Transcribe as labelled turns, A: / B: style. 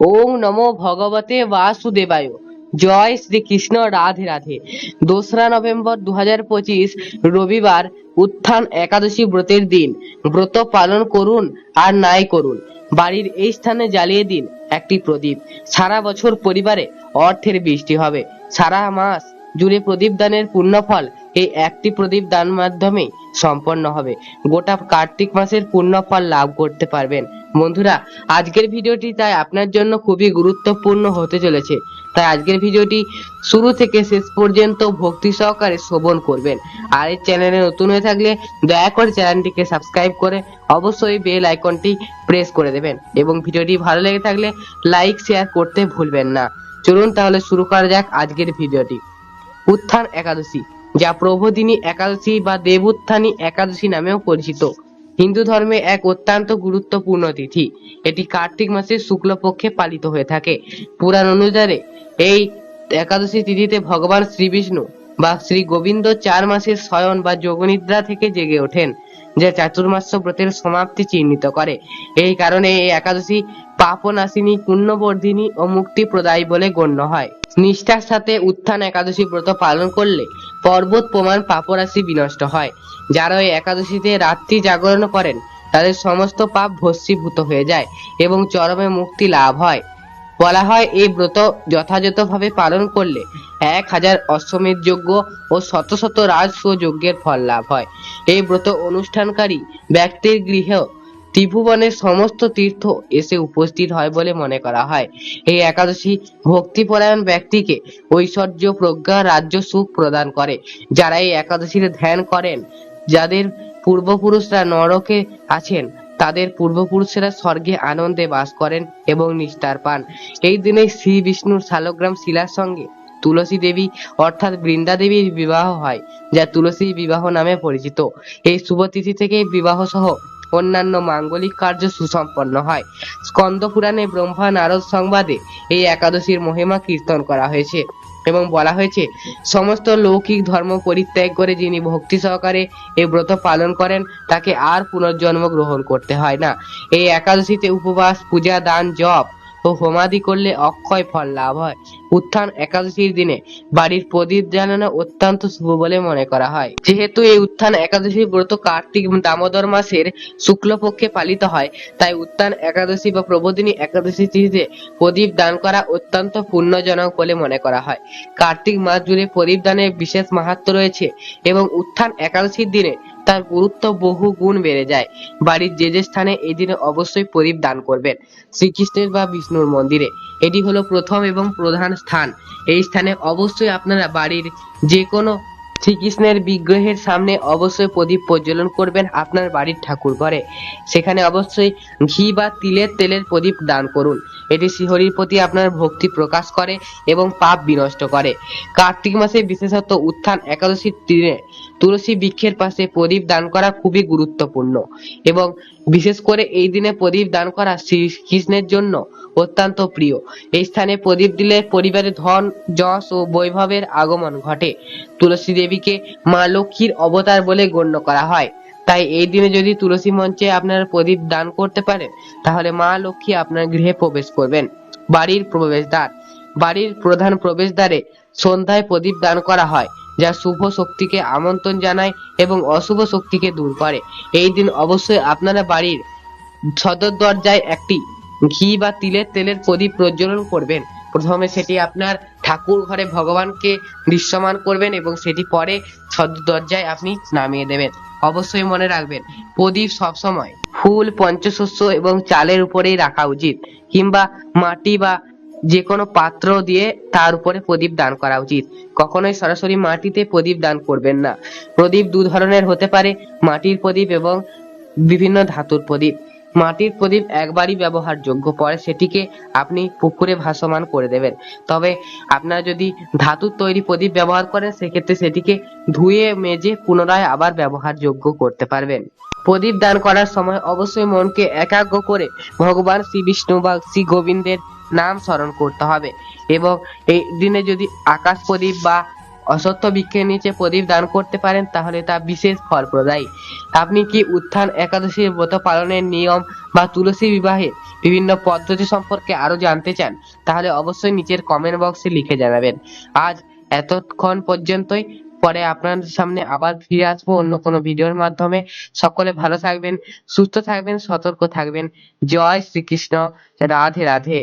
A: ওম নমো ভগবতে বাসুদেবায়। জয় শ্রীকৃষ্ণ রাধে রাধে। দোসরা নভেম্বর দু হাজার পঁচিশ, রবিবার, উত্থান একাদশী ব্রতের দিন। ব্রত পালন করুন আর নাই করুন। বাড়ির এই স্থানে জ্বালিয়ে দিন একটি প্রদীপ। সারা বছর পরিবারে অর্থের বৃষ্টি হবে। সারা মাস জুড়ে প্রদীপ দানের পুণ্যফল এই একটি প্রদীপ দান মাধ্যমে সম্পন্ন হবে। গোটা কার্তিক মাসের পুণ্যফল লাভ করতে পারবেন। বন্ধুরা, আজকের ভিডিওটি তাই আপনার জন্য খুবই গুরুত্বপূর্ণ হতে চলেছে। তাই আজকের ভিডিওটি শুরু থেকে শেষ পর্যন্ত ভক্তি সহকারে শ্রবণ করবেন। আর এই চ্যানেলে নতুন হয়ে থাকলে দয়া করে চ্যানেলটিকে সাবস্ক্রাইব করে অবশ্যই বেল আইকনটি প্রেস করে দেবেন। এবং ভিডিওটি ভালো লেগে থাকলে লাইক, শেয়ার করতে ভুলবেন না। চলুন তাহলে শুরু করা যাক আজকের ভিডিওটি। উত্থান একাদশী, যা প্রভোদিনী একাদশী বা দেব উত্থানী একাদশী নামেও পরিচিত। হিন্দু ধর্মে এক অত্যন্ত গুরুত্বপূর্ণ তিথি। এটি কার্তিক মাসের শুক্লপক্ষে পালিত হয়ে থাকে। পুরাণ অনুসারে এই একাদশী তিথিতে ভগবান শ্রীবিষ্ণু বা শ্রী গোবিন্দ চার মাসের শয়ন বা যোগনিদ্রা থেকে জেগে ওঠেন। যা চাতুর্মাস্য ব্রতের সমাপ্তি চিহ্নিত করে। এই কারণে এই একাদশী পাপনাশিনী, পুণ্যবর্ধিনী ও মুক্তি প্রদায়ী বলে গণ্য হয়। নিষ্ঠার সাথে উত্থান একাদশী ব্রত পালন করলে পর্বত প্রমাণ পাপরাশি বিনষ্ট হয়। যারা এই একাদশীতে রাত্রি জাগরণ করেন, তাদের সমস্ত পাপ ভস্মীভূত হয়ে যায় এবং চরমে মুক্তি লাভ হয়। বলা হয়, এই ব্রত যথাযথভাবে পালন করলে এক হাজার অশ্বমেধ যজ্ঞ ও শত শত রাজস্ব যজ্ঞের ফল লাভ হয়। এই ব্রত অনুষ্ঠানকারী ব্যক্তির গৃহেও ত্রিভুবনের সমস্ত তীর্থ এসে উপস্থিত হয় বলে মনে করা হয়। এই একাদশী ভক্তিপরায়ণ ব্যক্তিকে ঐশ্বর্য, প্রজ্ঞা, রাজ্য সুখ প্রদান করে। যারা এই একাদশীর ধ্যান করেন, যাদের পূর্বপুরুষরা নরকে আছেন তাদের পূর্বপুরুষেরা স্বর্গে আনন্দে বাস করেন এবং নিস্তার পান। এই দিনে শ্রী বিষ্ণুর শালগ্রাম শিলার সঙ্গে তুলসী দেবী অর্থাৎ বৃন্দা দেবীর বিবাহ হয়, যা তুলসী বিবাহ নামে পরিচিত। এই শুভ তিথি থেকেই বিবাহ সহ অন্যান্য মাঙ্গলিক কার্য সুসম্পন্ন হয়। স্কন্দ পুরাণে ব্রহ্মা নারদ সংবাদে এই একাদশীর মহিমা কীর্তন করা হয়েছে। এবং বলা হয়েছে, সমস্ত লৌকিক ধর্ম পরিত্যাগ করে যিনি ভক্তি সহকারে এই ব্রত পালন করেন, তাকে আর পুনর্জন্ম গ্রহণ করতে হয় না। এই একাদশীতে উপবাস, পূজা, দান, জপ ও হোমাদি করলে অক্ষয় ফল লাভ হয়। উত্থান একাদশীর দিনে বাড়ির প্রদীপ জ্বালানো অত্যন্ত শুভ বলে মনে করা হয়। যেহেতু এই উত্থান একাদশী ব্রত কার্তিক দামোদর মাসের শুক্লপক্ষে পালিত হয়, তাই উত্থান একাদশী বা প্রবোধিনী একাদশী তিথিতে প্রদীপ দান করা অত্যন্ত পুণ্যজনক বলে মনে করা হয়। কার্তিক মাস জুড়ে প্রদীপ দানের বিশেষ মাহাত্ম্য রয়েছে এবং উত্থান একাদশীর দিনে তার গুরুত্ব বহু গুণ বেড়ে যায়। বাড়ির যে যে স্থানে এই দিনে অবশ্যই প্রদীপ দান করবেন। শ্রীকৃষ্ণের বা বিষ্ণুর মন্দিরে। এটি হলো প্রথম এবং প্রধান স্থান। এই স্থানে অবশ্যই আপনারা বাড়ির যে কোনো শ্রীকৃষ্ণের বিগ্রহের সামনে অবশ্যই প্রদীপ প্রজ্বলন করবেন আপনার বাড়ির ঠাকুর ঘরে। সেখানে অবশ্যই ঘি বা তিলের তেলের প্রদীপ দান করুন। এটি শ্রীহরির প্রতি আপনার ভক্তি প্রকাশ করে এবং পাপ বিনষ্ট করে। কার্তিক মাসে বিশেষত উত্থান একাদশীর দিনে তুলসী বৃক্ষের পাশে প্রদীপ দান করা খুবই গুরুত্বপূর্ণ এবং বিশেষ করে এই দিনে প্রদীপ দান করা শ্রীকৃষ্ণের জন্য অত্যন্ত প্রিয়। এই স্থানে প্রদীপ দিলে পরিবারে ধন, যশ ও বৈভবের আগমন ঘটে। তুলসী দেবীকে মা লক্ষ্মীর অবতার বলে গণ্য করা হয়। তাই এই দিনে যদি তুলসী মঞ্চে আপনারা প্রদীপ দান করতে পারেন, তাহলে মা লক্ষ্মী আপনার গৃহে প্রবেশ করবেন। বাড়ির প্রবেশদ্বার। বাড়ির প্রধান প্রবেশদ্বারে সন্ধ্যায় প্রদীপ দান করা হয়, যা শুভ শক্তিকে আমন্ত্রণ জানায় এবং অশুভ শক্তিকে দূর করে। এই দিন অবশ্যই আপনারা বাড়ির সদর দরজায় একটি ঘি বা তিলের তেলের প্রদীপ প্রজ্বলন করবেন। প্রথমে সেটি আপনার ঠাকুর ঘরে ভগবানকে দৃশ্যমান করবেন এবং সেটি পরে সদর দরজায় আপনি নামিয়ে দেবেন। অবশ্যই মনে রাখবেন, প্রদীপ সবসময় ফুল, পঞ্চশস্য এবং চালের উপরেই রাখা উচিত কিংবা মাটি বা যে কোনো পাত্র দিয়ে তার উপরে প্রদীপ দান করা উচিত। কখনোই সরাসরি মাটিতে প্রদীপ দান করবেন না। প্রদীপ দু ধরনের হতে পারে, মাটির প্রদীপ এবং বিভিন্ন ধাতুর প্রদীপ। মাটির প্রদীপ একবারই ব্যবহারযোগ্য, পরে সেটিকে আপনি পুকুরে ভাসমান করে দেবেন। তবে আপনারা যদি ধাতুর তৈরি প্রদীপ ব্যবহার করেন, সেক্ষেত্রে সেটিকে ধুয়ে মেজে পুনরায় আবার ব্যবহারযোগ্য করতে পারবেন। প্রদীপ দান করার সময় অবশ্যই মনকে একাগ্র করে ভগবান শ্রী বিষ্ণু বা শ্রী গোবিন্দের নাম স্মরণ করতে হবে। এবং এই দিনে যদি আকাশ প্রদীপ বা অসত্য বৃক্ষের নিচে প্রদীপ দান করতে পারেন, তাহলে তা বিশেষ ফল ফলপ্রদায়ী। আপনি কি উত্থান একাদশীর ব্রত পালনের নিয়ম বা তুলসী বিবাহে বিভিন্ন পদ্ধতি সম্পর্কে আরও জানতে চান, তাহলে অবশ্যই নিচের কমেন্ট বক্সে লিখে জানাবেন। আজ এতক্ষণ পর্যন্তই। পরে আপনাদের সামনে আবার ফিরে আসব অন্য কোনো ভিডিওর মাধ্যমে। সকলে ভালো থাকবেন, সুস্থ থাকবেন, সতর্ক থাকবেন। জয় শ্রীকৃষ্ণ। রাধে রাধে।